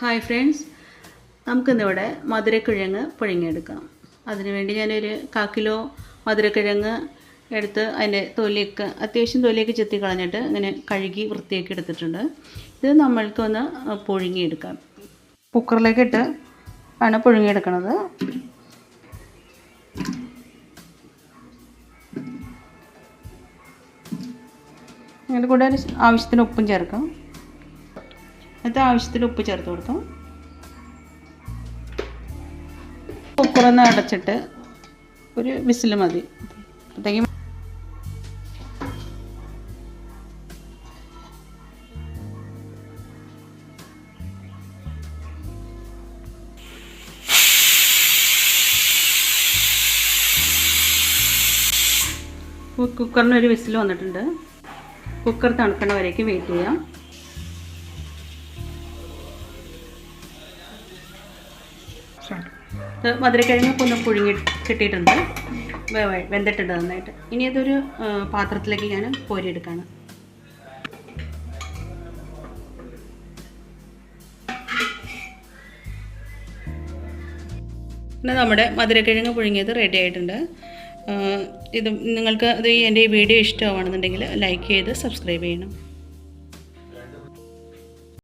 Hi friends നമുക്കിന്നിവിടെ മധുരക്കിഴങ്ങ് പുഴുങ്ങിയെടുക്കാം. അതിനുവേണ്ടി ഞാനൊരു കാ കിലോ മധുരക്കിഴങ്ങ് എടുത്ത് അതിന്റെ തൊലിയൊക്കെ അത്യാവശ്യം തൊലിയൊക്കെ ചെത്തി കളഞ്ഞിട്ട് ഇങ്ങനെ കഴുകി വൃത്തിയാക്കി എടുത്തിട്ടുണ്ട്. ഇത് നമ്മൾക്കൊന്ന് പുഴുങ്ങിയെടുക്കാം. കുക്കറിലേക്ക് ഇട്ട് ആണ് പുഴുങ്ങിയെടുക്കണത്. അതിന്റെ കൂടെ ആവശ്യത്തിന് ഉപ്പും ചേർക്കാം. എന്നിട്ട് ആവശ്യത്തിൽ ഉപ്പ് ചേർത്ത് കൊടുക്കും കുക്കറൊന്ന് അടച്ചിട്ട് ഒരു വിസിൽ മതി. അപ്പോഴത്തേക്കും കുക്കറിന് ഒരു വിസിൽ വന്നിട്ടുണ്ട്. കുക്കർ തണുക്കണ വരേക്ക് വെയിറ്റ് ചെയ്യാം. മധുരക്കിഴങ്ങൊക്കെ ഒന്ന് പുഴുങ്ങി കിട്ടിയിട്ടുണ്ട്. വെന്തിട്ടുണ്ട് നന്നായിട്ട്. ഇനി അതൊരു പാത്രത്തിലേക്ക് ഞാൻ കോരിയെടുക്കാണ് പിന്നെ നമ്മുടെ മധുരക്കിഴങ്ങ് പുഴുങ്ങിയത് റെഡി ആയിട്ടുണ്ട്. ഇത് നിങ്ങൾക്ക് ഇത് എന്റെ ഈ വീഡിയോ ഇഷ്ടമാണെന്നുണ്ടെങ്കിൽ ലൈക്ക് ചെയ്ത് സബ്സ്ക്രൈബ് ചെയ്യണം.